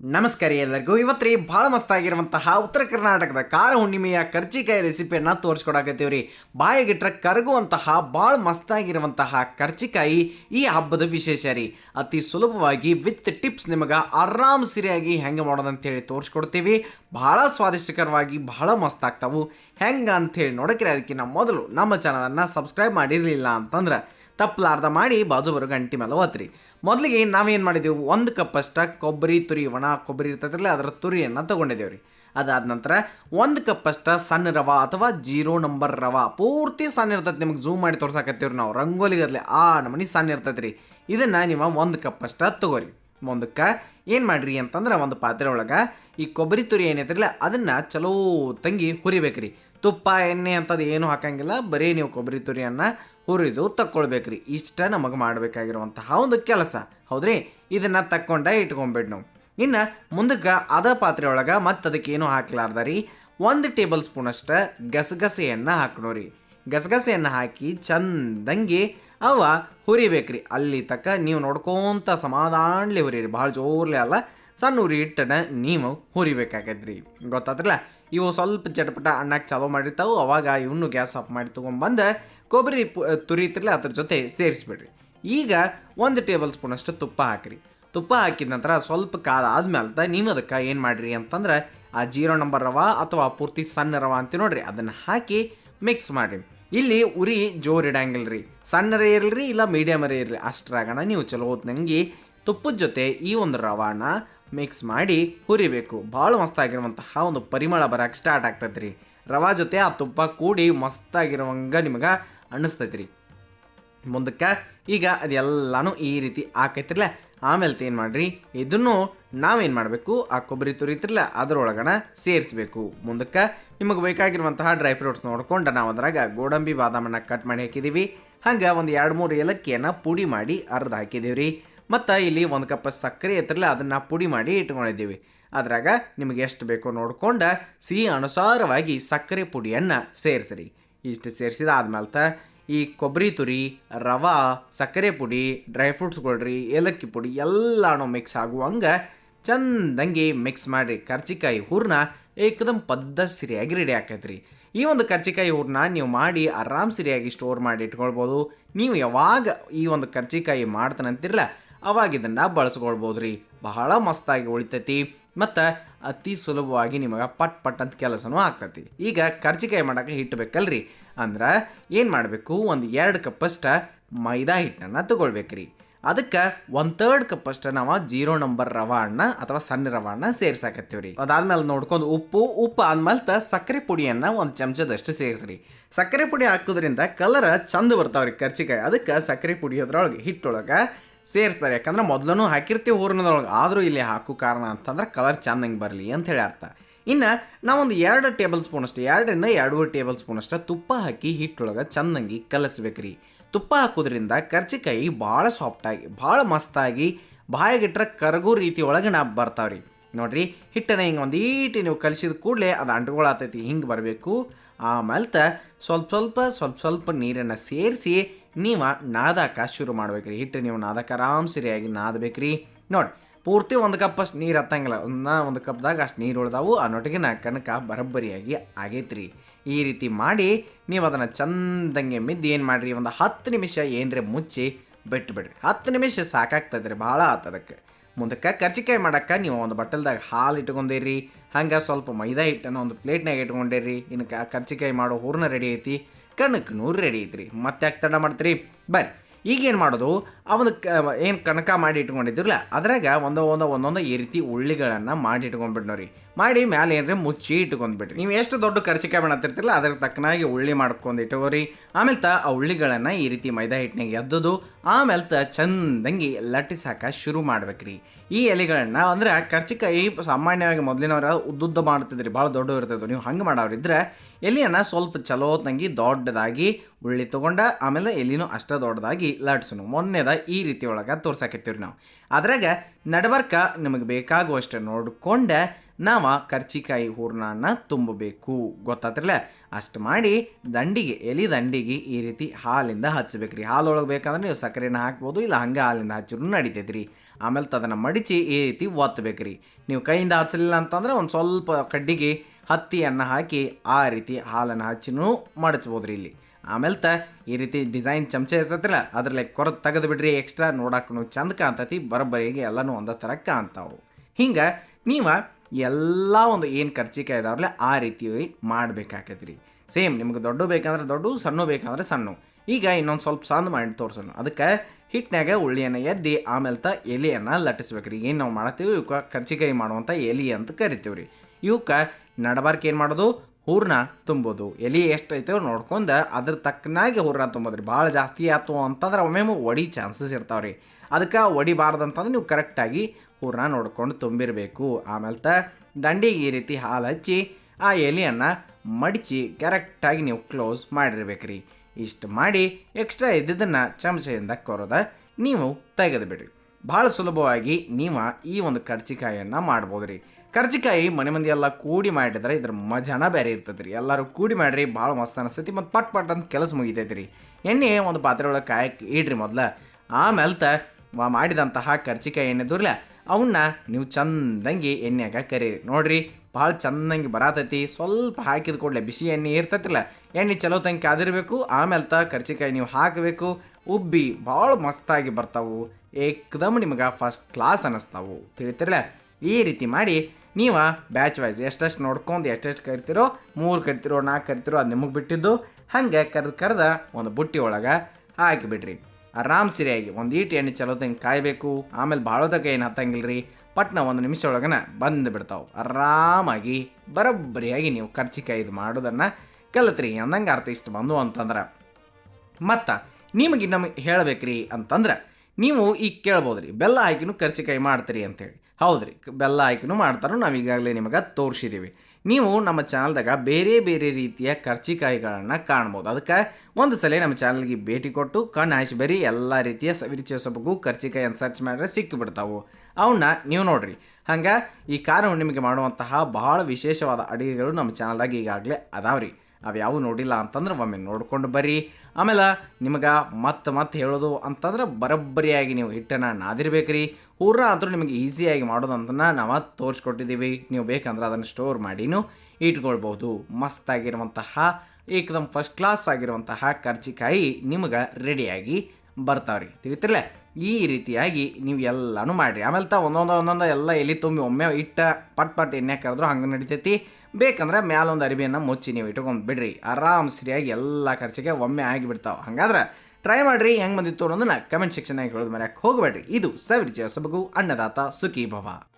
ನಮಸ್ಕಾರ ಎಲ್ಲರಿಗೂ. ಇವತ್ತು ಭಾಳ ಮಸ್ತಾಗಿರುವಂತಹ ಉತ್ತರ ಕರ್ನಾಟಕದ ಕಾರ ಹುಣ್ಣಿಮೆಯ ಕರ್ಚಿಕಾಯಿ ರೆಸಿಪಿಯನ್ನು ತೋರಿಸ್ಕೊಡಕತ್ತೀವಿ ರೀ ಬಾಯಿಗಿಟ್ರ ಕರಗುವಂತಹ, ಭಾಳ ಮಸ್ತಾಗಿರುವಂತಹ ಕರ್ಚಿಕಾಯಿ ಈ ಹಬ್ಬದ ವಿಶೇಷ ರೀ. ಅತಿ ಸುಲಭವಾಗಿ ವಿತ್ ಟಿಪ್ಸ್ ನಿಮಗೆ ಆರಾಮ್ ಸಿರಿಯಾಗಿ ಹೆಂಗೆ ಮಾಡೋದಂತೇಳಿ ತೋರಿಸ್ಕೊಡ್ತೀವಿ. ಭಾಳ ಸ್ವಾದಿಷ್ಟಕರವಾಗಿ ಭಾಳ ಮಸ್ತ್ ಆಗ್ತಾವೆ ಹೆಂಗೆ ಅಂಥೇಳಿ ನೋಡಕ್ರಿ ಅದಕ್ಕಿಂತ ಮೊದಲು ನಮ್ಮ ಚಾನಲನ್ನು ಸಬ್ಸ್ಕ್ರೈಬ್ ಮಾಡಿರಲಿಲ್ಲ ಅಂತಂದ್ರೆ ತಪ್ಪಲಾರ್ದ ಮಾಡಿ ಬಾಜು ಬರೋ ಗಂಟಿ ಮೇಲೆ ಓದ್ರಿ ಮೊದಲಿಗೆ ನಾವೇನು ಮಾಡಿದೆವು? ಒಂದು ಕಪ್ಪಷ್ಟ ಕೊಬ್ಬರಿ ತುರಿ, ಒಣ ಕೊಬ್ಬರಿ ಇರ್ತೈತಿರಲ್ಲ, ಅದರ ತುರಿಯನ್ನು ತೊಗೊಂಡಿದ್ದೇವೆ ರೀ ಅದಾದ ನಂತರ ಒಂದು ಕಪ್ಪಷ್ಟ ಸಣ್ಣ ರವಾ ಅಥವಾ ಜೀರೋ ನಂಬರ್ ರವಾ. ಪೂರ್ತಿ ಸಣ್ಣ ಇರ್ತೈತೆ ನಿಮಗೆ ಝೂಮ್ ಮಾಡಿ ತೋರ್ಸಾಕತ್ತೀವಿ ನಾವು. ರಂಗೋಲಿಗದ್ಲೆ ಆ ನಮನಿ ಸಣ್ಣ ಇರ್ತೈತೆ ರೀ ಇದನ್ನು ನೀವು ಒಂದು ಕಪ್ಪಷ್ಟ ತಗೋರಿ. ಮುಂದಕ್ಕೆ ಏನು ಮಾಡಿರಿ ಅಂತಂದ್ರೆ ಒಂದು ಪಾತ್ರೆ ಒಳಗೆ ಈ ಕೊಬ್ಬರಿ ತುರಿ ಏನೈತಿರಲ್ಲ, ಅದನ್ನು ಚಲೋ ತಂಗಿ ಹುರಿಬೇಕ್ರಿ. ತುಪ್ಪ, ಎಣ್ಣೆ ಅಂಥದ್ದು ಏನು ಹಾಕಂಗಿಲ್ಲ. ಬರೀ ನೀವು ಕೊಬ್ಬರಿ ತುರಿಯನ್ನು ಹುರಿದು ತಕ್ಕೊಳ್ಬೇಕ್ರಿ. ಇಷ್ಟ ನಮಗೆ ಮಾಡಬೇಕಾಗಿರುವಂತಹ ಒಂದು ಕೆಲಸ. ಹೌದ್ರಿ? ಇದನ್ನು ತಕ್ಕೊಂಡ ಇಟ್ಕೊಂಬಿಡ್ ನಾವು. ಇನ್ನು ಮುಂದಕ್ಕೆ ಅದ ಪಾತ್ರೆ ಒಳಗೆ ಮತ್ತೆ ಅದಕ್ಕೇನು ಹಾಕ್ಲಾರ್ದ ರೀ ಒಂದು ಟೇಬಲ್ ಸ್ಪೂನ್ ಸ್ಪೂನಷ್ಟು ಗಸಗಸೆಯನ್ನು ಹಾಕ್ನೋರಿ. ಗಸಗಸೆಯನ್ನು ಹಾಕಿ ಚಂದಂಗೆ ಅವ ಹುರಿಬೇಕ್ರಿ. ಅಲ್ಲಿ ತಕ್ಕ ನೀವು ನೋಡ್ಕೊಂತ ಸಮಾಧಾನ್ಲಿ ಹುರಿರಿ. ಭಾಳ ಜೋರ್ಲೆ ಅಲ್ಲ. ಸಣ್ಣ ಉರಿ ಇಟ್ಟನ ನೀವು ಹುರಿಬೇಕಾಗದ್ರಿ ಗೊತ್ತಾದ್ರಲ್ಲ ಇವು ಸ್ವಲ್ಪ ಚಟಪಟ ಅಣ್ಣಕ್ಕೆ ಚಾಲೋ ಮಾಡಿರ್ತಾವು. ಅವಾಗ ಇವನ್ನು ಗ್ಯಾಸ್ ಆಫ್ ಮಾಡಿ ತೊಗೊಂಬಂದು ಕೊಬ್ಬರಿ ಪು ತುರಿತಿರ್ಲಿ ಅದ್ರ ಜೊತೆ ಸೇರಿಸ್ಬಿಡ್ರಿ. ಈಗ ಒಂದು ಟೇಬಲ್ ಸ್ಪೂನಷ್ಟು ತುಪ್ಪ ಹಾಕಿರಿ. ತುಪ್ಪ ಹಾಕಿದ ನಂತರ ಸ್ವಲ್ಪ ಕಾಲ ಆದ್ಮೇಲೆ ನೀವು ಅದಕ್ಕೆ ಏನು ಮಾಡಿರಿ ಅಂತಂದ್ರೆ ಆ ಜೀರೋ ನಂಬರ್ ರವ ಅಥವಾ ಪೂರ್ತಿ ಸಣ್ಣ ರವ ಅಂತ ನೋಡ್ರಿ, ಅದನ್ನು ಹಾಕಿ ಮಿಕ್ಸ್ ಮಾಡಿರಿ. ಇಲ್ಲಿ ಉರಿ ಜೋರು ಇಡಂಗಿಲ್ಲ ರೀ ಸಣ್ಣರೇ ಇರಲಿ ಇಲ್ಲ ಮೀಡಿಯಮರೇ ಇರಲಿ, ಅಷ್ಟರಾಗಣ ನೀವು ಚಲೋ ನಂಗೆ ತುಪ್ಪದ ಜೊತೆ ಈ ಒಂದು ರವಾನ ಮಿಕ್ಸ್ ಮಾಡಿ ಹುರಿಬೇಕು. ಭಾಳ ಮಸ್ತಾಗಿರುವಂತಹ ಒಂದು ಪರಿಮಳ ಬರಕ್ಕೆ ಸ್ಟಾರ್ಟ್ ಆಗ್ತೈತೆ ರೀ ರವಾ ಜೊತೆ ಆ ತುಪ್ಪ ಕೂಡಿ ಮಸ್ತಾಗಿರುವಂಗೆ ನಿಮಗೆ ಅನ್ನಿಸ್ತೈತೆ ರೀ ಮುಂದಕ್ಕೆ ಈಗ ಅದೆಲ್ಲನೂ ಈ ರೀತಿ ಆಕೈತಿರ್ಲ ಆಮೇಲೆ ಏನು ಮಾಡಿರಿ? ಇದನ್ನು ನಾವೇನು ಮಾಡಬೇಕು? ಆ ಕೊಬ್ಬರಿ ತುರಿತಿರ್ಲ ಅದರೊಳಗಣ ಸೇರಿಸ್ಬೇಕು. ಮುಂದಕ್ಕೆ ನಿಮಗೆ ಬೇಕಾಗಿರುವಂತಹ ಡ್ರೈ ಫ್ರೂಟ್ಸ್ ನೋಡ್ಕೊಂಡು ನಾವು ಅದರಾಗ ಗೋಡಂಬಿ ಬಾದಾಮನ್ನ ಕಟ್ ಮಾಡಿ ಹಾಕಿದ್ದೀವಿ ಹಂಗೆ ಒಂದು ಎರಡು ಮೂರು ಏಲಕ್ಕಿಯನ್ನು ಪುಡಿ ಮಾಡಿ ಅರ್ಧ ಹಾಕಿದ್ದೀವಿ ರೀ ಮತ್ತು ಇಲ್ಲಿ ಒಂದು ಕಪ್ ಸಕ್ಕರೆ ಇತ್ತಿರಲ್ಲ ಅದನ್ನು ಪುಡಿ ಮಾಡಿ ಇಟ್ಕೊಂಡಿದ್ದೀವಿ. ಅದ್ರಾಗ ನಿಮಗೆ ಎಷ್ಟು ಬೇಕೋ ನೋಡ್ಕೊಂಡು ಸಿಹಿ ಅನುಸಾರವಾಗಿ ಸಕ್ಕರೆ ಪುಡಿಯನ್ನು ಸೇರಿಸ್ರಿ. ಇಷ್ಟು ಸೇರಿಸಿದ ಆದ್ಮೇಲೆ ಈ ಕೊಬ್ಬರಿ ತುರಿ, ರವೆ, ಸಕ್ಕರೆ ಪುಡಿ ಡ್ರೈ ಫ್ರೂಟ್ಸ್ಗಳ್ರಿ ಏಲಕ್ಕಿ ಪುಡಿ ಎಲ್ಲಾನು ಮಿಕ್ಸ್ ಆಗುವಂಗೆ ಚಂದಂಗೆ ಮಿಕ್ಸ್ ಮಾಡಿರಿ. ಕರ್ಚಿಕಾಯಿ ಹೂರ್ನ ಏಕದಮ್ ಪದ್ದ ಸಿರಿಯಾಗಿ ರೆಡಿ ಆಕೈತ್ರಿ. ಈ ಒಂದು ಕರ್ಚಿಕಾಯಿ ಹೂರ್ನ ನೀವು ಮಾಡಿ ಆರಾಮ್ ಸಿರಿಯಾಗಿ ಸ್ಟೋರ್ ಮಾಡಿ ಇಟ್ಕೊಳ್ಬೋದು. ನೀವು ಯಾವಾಗ ಈ ಒಂದು ಕರ್ಚಿಕಾಯಿ ಮಾಡ್ತಾನಂತಿರಲ್ಲ ಅವಾಗ ಇದನ್ನು ಬಳಸ್ಕೊಳ್ಬೋದು ರೀ ಬಹಳ ಮಸ್ತಾಗಿ ಉಳಿತೈತಿ. ಮತ್ತು ಅತಿ ಸುಲಭವಾಗಿ ನಿಮಗೆ ಪಟ್ ಪಟ್ ಅಂತ ಕೆಲಸನೂ ಆಗ್ತೈತಿ. ಈಗ ಕರ್ಜಿಕಾಯಿ ಮಾಡೋಕೆ ಹಿಟ್ಟು ಬೇಕಲ್ರಿ. ಅಂದ್ರೆ ಏನು ಮಾಡಬೇಕು? ಒಂದು ಎರಡು ಕಪ್ಪಷ್ಟ ಮೈದಾ ಹಿಟ್ಟನ್ನು ತಗೊಳ್ಬೇಕ್ರಿ. ಅದಕ್ಕೆ ಒನ್ ತರ್ಡ್ ಕಪ್ಪಷ್ಟು ನಾವು ಜೀರೋ ನಂಬರ್ ರವ ಅಣ್ಣ ಅಥವಾ ಸಣ್ಣ ರವ ಸೇರ್ಸಾಕತ್ತೀವಿ ರೀ ಅದಾದ್ಮೇಲೆ ನೋಡ್ಕೊಂಡು ಉಪ್ಪು ಉಪ್ಪು ಆದ್ಮೇಲೆ ಸಕ್ಕರೆ ಪುಡಿಯನ್ನು ಒಂದು ಚಮಚದಷ್ಟು ಸೇರಿಸ್ರಿ. ಸಕ್ಕರೆ ಪುಡಿ ಹಾಕೋದ್ರಿಂದ ಕಲರ್ ಚಂದ ಬರ್ತಾವ್ರಿ ಕರ್ಚಿಕಾಯಿ ಅದಕ್ಕೆ ಸಕ್ಕರೆ ಪುಡಿ ಅದ್ರೊಳಗೆ, ಹಿಟ್ಟೊಳಗೆ ಸೇರಿಸ್ತಾರೆ. ಯಾಕಂದ್ರೆ ಮೊದಲೂ ಹಾಕಿರ್ತೀವಿ ಹೂರ್ಣದೊಳಗೆ ಆದರೂ ಇಲ್ಲಿ ಹಾಕು ಕಾರಣ ಅಂತಂದ್ರೆ ಕಲರ್ ಚೆಂದಂಗೆ ಬರಲಿ ಅಂತ ಹೇಳಿ ಅರ್ಥ. ಇನ್ನು ನಾವೊಂದು ಎರಡು ಟೇಬಲ್ ಸ್ಪೂನ್ ಅಷ್ಟು, ಎರಡರಿಂದ ಎರಡೂವರೆ ಟೇಬಲ್ ಸ್ಪೂನ್ ಅಷ್ಟು ತುಪ್ಪ ಹಾಕಿ ಹಿಟ್ಟೊಳಗೆ ಚಂದಂಗಿ ಕಲಸ್ಬೇಕ್ರಿ. ತುಪ್ಪ ಹಾಕೋದ್ರಿಂದ ಕರ್ಜಿಕಾಯಿ ಭಾಳ ಸಾಫ್ಟಾಗಿ ಭಾಳ ಮಸ್ತಾಗಿ, ಬಾಯಿಗಿಟ್ರೆ ಕರಗು ರೀತಿ ಒಳಗೆ ನಾ ಬರ್ತಾವ್ರಿ. ನೋಡ್ರಿ, ಹಿಟ್ಟನ್ನು ಹಿಂಗೆ ಒಂದು ಈಟಿ ನೀವು ಕಲಿಸಿದ ಕೂಡಲೇ ಅದು ಅಂಟ್ಕೊಳತೈತಿ ಹಿಂಗೆ ಬರಬೇಕು. ಆಮೇಲೆ ಸ್ವಲ್ಪ ಸ್ವಲ್ಪ ಸ್ವಲ್ಪ ಸ್ವಲ್ಪ ನೀರನ್ನು ಸೇರಿಸಿ ನೀವು ನಾದಾಕ ಶುರು ಮಾಡ್ಬೇಕ್ರಿ. ಹಿಟ್ಟು ನೀವು ನಾದಕ್ಕೆ ಆರಾಮ್ ಸರಿಯಾಗಿ ನಾದಬೇಕ್ರಿ. ನೋಡಿ ಪೂರ್ತಿ ಒಂದು ಕಪ್ ಅಷ್ಟು ನೀರು ಹತ್ತಂಗಿಲ್ಲ. ಒಂದು ಒಂದು ಕಪ್ದಾಗ ಅಷ್ಟು ನೀರು ಉಳ್ದಾವು, ಆ ನಾ ಕಣಕ ಬರಬ್ಬರಿಯಾಗಿ ಆಗೈತ್ರಿ. ಈ ರೀತಿ ಮಾಡಿ ನೀವು ಅದನ್ನು ಚಂದಂಗೆ ಮಿದ್ದು ಏನು ಮಾಡಿರಿ, ಒಂದು ಹತ್ತು ನಿಮಿಷ ಏನರೇ ಮುಚ್ಚಿ ಬಿಟ್ಟು ಬಿಡ್ರಿ ಹತ್ತು ನಿಮಿಷ ಸಾಕಾಗ್ತದ್ರಿ ಭಾಳ ಆತದಕ್ಕೆ ಮುಂದಕ್ಕೆ ಕರ್ಚಿಕಾಯಿ ಮಾಡಕ್ಕೆ ನೀವು ಒಂದು ಬಟ್ಟಲ್ದಾಗ ಹಾಲು ಇಟ್ಕೊಂಡಿರಿ, ಹಂಗೆ ಸ್ವಲ್ಪ ಮೈದಾ ಹಿಟ್ಟನ್ನು ಒಂದು ಪ್ಲೇಟ್ನಾಗ ಇಟ್ಕೊಂಡಿರಿ, ಇನ್ನು ಕರ್ಚಿಕಾಯಿ ಮಾಡೋ ಹೂರ್ನ ರೆಡಿ ಐತಿ ಕಣಕ್ಕೆ ನೂರು ರೆಡಿ ಐತ್ರಿ. ಮತ್ತೆ ಯಾಕೆ ತಡ ಮಾಡ್ತೀರಿ? ಬರ್ರಿ. ಈಗೇನು ಮಾಡೋದು? ಅವನು ಕ, ಏನು ಕಣಕ ಮಾಡಿ ಇಟ್ಕೊಂಡಿದ್ರಲ್ಲ ಅದ್ರಾಗ ಒಂದು, ಒಂದೊ, ಒಂದೊಂದು ಈ ರೀತಿ ಉಳ್ಳಿಗಳನ್ನು ಮಾಡಿ ಇಟ್ಕೊಂಡ್ಬಿಟ್ನೋರಿ ಮಾಡಿ ಮ್ಯಾಲೆ ಏನ್ರಿ ಮುಚ್ಚಿ ಇಟ್ಕೊಂಡ್ಬಿಟ್ರಿ. ನೀವು ಎಷ್ಟು ದೊಡ್ಡ ಕರ್ಚಿಕಾಯಿ ಮಾಡತ್ತಿರ್ತಿರಲ್ಲ ಅದ್ರ ತಕ್ಕನಾಗಿ ಉಳ್ಳಿ ಮಾಡ್ಕೊಂಡು ಇಟ್ಕೋರಿ. ಆಮೇಲೆ ತ ಆ ಉಳ್ಳಿಗಳನ್ನು ಈ ರೀತಿ ಮೈದಾ ಹಿಟ್ಟಿನಾಗ ಎದ್ದದು. ಆಮೇಲೆ ತ ಚಂದಂಗಿ ಲಟ್ಟಿಸಾಕ ಶುರು ಮಾಡ್ಬೇಕ್ರಿ. ಈ ಎಲೆಗಳನ್ನು ಅಂದ್ರೆ ಕರ್ಚಿಕಾಯಿ ಸಾಮಾನ್ಯವಾಗಿ ಮೊದಲಿನವ್ರ ಉದ್ದುದ್ದ ಮಾಡ್ತಿದ್ರಿ ಭಾಳ ದೊಡ್ಡ ಇರ್ತದೆ ನೀವು ಹಂಗೆ ಮಾಡೋರಿದ್ರೆ ಎಲೆಯನ್ನು ಸ್ವಲ್ಪ ಚಲೋ ತಂಗಿ ದೊಡ್ಡದಾಗಿ ಉಳ್ಳಿ ತೊಗೊಂಡ, ಆಮೇಲೆ ಎಲಿನೂ ಅಷ್ಟ ದೊಡ್ಡದಾಗಿ ಲಟ್ಸನು. ಮೊನ್ನೆದ ಈ ರೀತಿ ಒಳಗೆ ತೋರ್ಸಾಕತ್ತೀವಿ ನಾವು. ಅದ್ರಾಗ ನಡಬರ್ಕ ನಿಮಗೆ ಬೇಕಾಗುವಷ್ಟು ನೋಡಿಕೊಂಡೆ ನಾವು ಕರ್ಚಿಕಾಯಿ ಹೂರ್ಣನ ತುಂಬಬೇಕು. ಗೊತ್ತಾತ್ರಲ್ಲ? ಅಷ್ಟು ಮಾಡಿ ದಂಡಿಗೆ, ಎಲಿ ದಂಡಿಗೆ ಈ ರೀತಿ ಹಾಲಿಂದ ಹಚ್ಚಬೇಕ್ರಿ ಹಾಲೊಳಗೆ ಬೇಕಂದ್ರೆ ನೀವು ಸಕ್ಕರೆನ ಹಾಕ್ಬೋದು, ಇಲ್ಲ ಹಂಗೆ ಹಾಲಿಂದ ಹಚ್ಚಿರೂ ನಡಿತೈತ್ರಿ. ಆಮೇಲೆ ಅದನ್ನು ಮಡಿಚಿ ಈ ರೀತಿ ಒತ್ತಬೇಕ್ರಿ ನೀವು ಕೈಯಿಂದ ಹಚ್ಚಲಿಲ್ಲ ಅಂತಂದ್ರೆ ಒಂದು ಸ್ವಲ್ಪ ಕಡ್ಡಿಗೆ ಹತ್ತಿಯನ್ನು ಹಾಕಿ ಆ ರೀತಿ ಹಾಲನ್ನು ಹಚ್ಚಿನೂ ಮಡಚ್ಬೋದ್ರಿ ಇಲ್ಲಿ. ಆಮೇಲೆ ತ ಈ ರೀತಿ ಡಿಸೈನ್ ಚಮಚ ಇರ್ತೈತಿಲ್ಲ ಅದರಲ್ಲಿ ಕೊರ ತೆಗೆದು ಬಿಡ್ರಿ ಎಕ್ಸ್ಟ್ರಾ ನೋಡಕ್ಕೂ ಚಂದ ಕಾಣ್ತೈತಿ ಬರೋಬ್ಬರಿಗೆ ಎಲ್ಲನೂ ಒಂದೇ ಥರ ಕಾಣ್ತಾವು. ಹಿಂಗೆ ನೀವು ಎಲ್ಲ ಒಂದು ಏನು ಖರ್ಚಿಕಾಯಿ ಇದಾವ್ರಲ್ಲ ಆ ರೀತಿ ಮಾಡ್ಬೇಕಾಕೈತಿ ರೀ ಸೇಮ್ ನಿಮ್ಗೆ ದೊಡ್ಡ ಬೇಕಂದ್ರೆ ದೊಡ್ಡ, ಸಣ್ಣ ಬೇಕಂದ್ರೆ ಸಣ್ಣ. ಈಗ ಇನ್ನೊಂದು ಸ್ವಲ್ಪ ಸಣ್ಣ ಮಾಡಿ ತೋರ್ಸೋಣ. ಅದಕ್ಕೆ ಹಿಟ್ಟಿನಾಗ ಉಳ್ಳಿಯನ್ನು ಎದ್ದಿ ಆಮೇಲೆ ತ ಎಲೆಯನ್ನು ಲಟ್ಟಿಸ್ಬೇಕ್ರಿ. ಏನು ನಾವು ಮಾಡ್ತೀವಿ ಇವಕ್ಕೆ ಕರ್ಚಿಕಾಯಿ ಮಾಡುವಂಥ ಎಲೆ ಅಂತ ಕರಿತೀವಿ ರೀ ಇವಕ್ಕೆ ನಡಬಾರ್ಕ್ ಏನು ಮಾಡೋದು? ಹೂರ್ನ ತುಂಬೋದು. ಎಲೆ ಎಷ್ಟು ಐತೋ ನೋಡ್ಕೊಂಡು ಅದ್ರ ತಕ್ಕನಾಗಿ ಹೂರ್ನ ತುಂಬೋದ್ರಿ. ಭಾಳ ಜಾಸ್ತಿ ಆಯ್ತು ಅಂತಂದ್ರೆ ಒಮ್ಮೆ ಒಡಿ ಚಾನ್ಸಸ್ ಇರ್ತಾವೆ ರೀ. ಅದಕ್ಕೆ ಒಡಿಬಾರ್ದಂತಂದ್ರೆ ನೀವು ಕರೆಕ್ಟಾಗಿ ಹೂರ್ನ ನೋಡ್ಕೊಂಡು ತುಂಬಿರಬೇಕು. ಆಮೇಲೆ ತ ದಂಡಿಗೆ ಈ ರೀತಿ ಹಾಲು ಹಚ್ಚಿ ಆ ಎಲೆಯನ್ನು ಮಡಚಿ ಕರೆಕ್ಟಾಗಿ ನೀವು ಕ್ಲೋಸ್ ಮಾಡಿರ್ಬೇಕ್ರಿ. ಇಷ್ಟು ಮಾಡಿ ಎಕ್ಸ್ಟ್ರಾ ಇದ್ದಿದ್ದನ್ನು ಚಮಚದಿಂದ ಕೊರೋದ ನೀವು ತೆಗೆದು ಬಿಡ್ರಿ ಭಾಳ ಸುಲಭವಾಗಿ ನೀವು ಈ ಒಂದು ಕರ್ಚಿಕಾಯಿಯನ್ನು ಮಾಡ್ಬೋದು ರೀ ಕರ್ಜಿಕಾಯಿ ಮನೆ ಮಂದಿ ಎಲ್ಲ ಕೂಡಿ ಮಾಡಿದ್ರೆ ಇದ್ರ ಮಜಾನ ಬೇರೆ ಇರ್ತದೆ ರೀ ಎಲ್ಲರೂ ಕೂಡಿ ಮಾಡ್ರಿ, ಭಾಳ ಮಸ್ತ್ ಅನಿಸ್ತೈತಿ ಮತ್ತು ಪಟ್ ಪಟ್ ಅಂತ ಕೆಲಸ ಮುಗಿತೈತಿ ರೀ ಎಣ್ಣೆ ಒಂದು ಪಾತ್ರೆ ಒಳಗೆ ಕಾಯಕ್ಕೆ ಇಡ್ರಿ ಮೊದಲ. ಆಮೇಲೆ ತ ಮಾಡಿದಂತಹ ಕರ್ಜಿಕಾಯಿ ಎಣ್ಣೆ ದೂರ್ಲ ಅವನ್ನ ನೀವು ಚಂದಂಗಿ ಎಣ್ಣೆಯಾಗ ಕರೀರಿ. ನೋಡ್ರಿ, ಭಾಳ ಚಂದಂಗಿ ಬರತೈತಿ. ಸ್ವಲ್ಪ ಹಾಕಿದ ಕೂಡಲೇ ಬಿಸಿ ಎಣ್ಣೆ ಇರ್ತೈತಿಲ್ಲ ಎಣ್ಣೆ ಚಲೋ ತಂಗಿ ಕಾದಿರಬೇಕು ಆಮೇಲೆ ತ ಕರ್ಚಿಕಾಯಿ ನೀವು ಹಾಕಬೇಕು. ಉಬ್ಬಿ ಭಾಳ ಮಸ್ತಾಗಿ ಬರ್ತಾವು. ಏಕ್ದಮ್ ನಿಮಗೆ ಫಸ್ಟ್ ಕ್ಲಾಸ್ ಅನ್ನಿಸ್ತಾವು ತಿಳಿತಿರಲ್ಲ ಈ ರೀತಿ ಮಾಡಿ ನೀವು ಬ್ಯಾಚ್ ವೈಸ್ ಎಷ್ಟೆಷ್ಟು ನೋಡ್ಕೊಂಡು ಎಷ್ಟೆಷ್ಟು ಕರಿತಿರೋ, ಮೂರು ಕರಿತಿರೋ ನಾಲ್ಕು ಕರಿತಿರೋ ಅದು ನಿಮಗೆ ಬಿಟ್ಟಿದ್ದು, ಹಂಗೆ ಕರೆದು ಕರೆದ ಒಂದು ಬುಟ್ಟಿ ಒಳಗೆ ಹಾಕಿಬಿಡ್ರಿ. ಆರಾಮ್ ಸರಿಯಾಗಿ ಒಂದು ಈಟಿ ಎಣ್ಣೆ ಚಲೋ ಕಾಯಬೇಕು. ಆಮೇಲೆ ಬಾಳೋದಕ್ಕೆ ಏನು ಹತ್ತಂಗಿಲ್ಲ ರೀ ಪಟ್ನ ಒಂದು ನಿಮಿಷ ಒಳಗನ ಬಂದು ಬಿಡ್ತಾವೆ. ಆರಾಮಾಗಿ, ಬರೋಬ್ಬರಿಯಾಗಿ ನೀವು ಕರ್ಚಿಕಾಯಿ ಇದು ಮಾಡೋದನ್ನು ಕಲಿತ್ರಿ. ಅನ್ನಂಗೆ ಅರ್ಥ ಇಷ್ಟು ಬಂದು ಅಂತಂದ್ರೆ. ಮತ್ತು ನಿಮಗೆ ನಮಗೆ ಹೇಳಬೇಕ್ರಿ ಅಂತಂದ್ರೆ, ನೀವು ಈಗ ಕೇಳ್ಬೋದು ರೀ ಬೆಲ್ಲ ಹಾಕಿನೂ ಕರ್ಚಿಕಾಯಿ ಮಾಡ್ತೀರಿ ಅಂತೇಳಿ. ಹೌದು ರೀ ಬೆಲ್ಲ ಹಾಕಿನೂ ಮಾಡ್ತಾರೋ ನಾವು ಈಗಾಗಲೇ ನಿಮಗೆ ತೋರಿಸಿದ್ದೀವಿ ನೀವು ನಮ್ಮ ಚಾನಲ್ದಾಗ ಬೇರೆ ಬೇರೆ ರೀತಿಯ ಖರ್ಚಿಕಾಯಿಗಳನ್ನು ಕಾಣ್ಬೋದು. ಅದಕ್ಕೆ ಒಂದು ಸಲ ನಮ್ಮ ಚಾನಲ್ಗೆ ಭೇಟಿ ಕೊಟ್ಟು ಕಣ್ಣು ಹಾಯಿಸಿ ಬರೀ ಎಲ್ಲ ರೀತಿಯ ಸವಿರುಚಿಯ ಸೊಬಗು, ಕರ್ಚಿಕಾಯಿ ಸರ್ಚ್ ಮಾಡಿದ್ರೆ ಸಿಕ್ಕಿಬಿಡ್ತಾವು. ಅವನ್ನ ನೀವು ನೋಡ್ರಿ. ಹಂಗೆ ಈ ಖಾರ ಹುಣ್ಣಿಮೆಗೆ ಮಾಡುವಂತಹ ಬಹಳ ವಿಶೇಷವಾದ ಅಡುಗೆಗಳು ನಮ್ಮ ಚಾನಲ್ದಾಗ ಈಗಾಗಲೇ ಅದಾವ್ರಿ. ಅವು ನೋಡಿಲ್ಲ ಅಂತಂದ್ರೆ ಒಮ್ಮೆ ನೋಡ್ಕೊಂಡು ಬರ್ರಿ. ಆಮೇಲೆ ನಿಮಗೆ ಮತ್ತೆ ಮತ್ತೆ ಹೇಳೋದು ಅಂತಂದ್ರೆ ಬರೋಬ್ಬರಿಯಾಗಿ ನೀವು ಹಿಟ್ಟನ್ನು ನಾದಿರ್ಬೇಕ್ರಿ. ಊರ ಅಂತೂ ನಿಮಗೆ ಈಸಿಯಾಗಿ ಮಾಡೋದಂತನ ನಾವು ತೋರಿಸ್ಕೊಟ್ಟಿದ್ದೀವಿ ನೀವು ಬೇಕಂದ್ರೆ ಅದನ್ನು ಸ್ಟೋರ್ ಮಾಡಿನೂ ಇಟ್ಕೊಳ್ಬೋದು. ಮಸ್ತಾಗಿರುವಂತಹ ಏಕದಮ್ ಫಸ್ಟ್ ಕ್ಲಾಸ್ ಆಗಿರುವಂತಹ ಕರ್ಜಿಕಾಯಿ ನಿಮಗೆ ರೆಡಿಯಾಗಿ ಬರ್ತಾವ್ರಿ. ತಿಳಿತಿರ್ಲೆ? ಈ ರೀತಿಯಾಗಿ ನೀವು ಎಲ್ಲನೂ ಮಾಡಿರಿ. ಆಮೇಲೆ ತ ಒಂದೊಂದು ಒಂದೊಂದು ಎಲ್ಲ ಎಲೆ ತುಂಬಿ ಒಮ್ಮೆ ಇಟ್ಟ ಪಟ್ ಪಟ್ ಎಣ್ಣೆ ಕರೆದ್ರು ಹಂಗೆ ನಡಿತೈತಿ. ಬೇಕಂದ್ರೆ ಮ್ಯಾಲೊಂದು ಅರಿವಿಯನ್ನು ಮುಚ್ಚಿ ನೀವು ಇಟ್ಕೊಂಡು ಬಿಡ್ರಿ. ಆರಾಮ್ ಸರಿಯಾಗಿ ಎಲ್ಲ ಖರ್ಚಿಗೆ ಒಮ್ಮೆ ಆಗಿಬಿಡ್ತಾವೆ. ಹಂಗಾದ್ರೆ ಟ್ರೈ ಮಾಡಿರಿ, ಹೆಂಗೆ ಬಂದಿತ್ತು ಅನ್ನೋದನ್ನ ಕಮೆಂಟ್ ಸೆಕ್ಷನ್ನಾಗಿ ಹೇಳೋದು ಮರ್ಯಾಕೆ ಹೋಗಬೇಡ್ರಿ. ಇದು ಸವಿರುಚಿಯ ಸೊಬಗು, ಅನ್ನದಾತ ಸುಖಿ ಭವ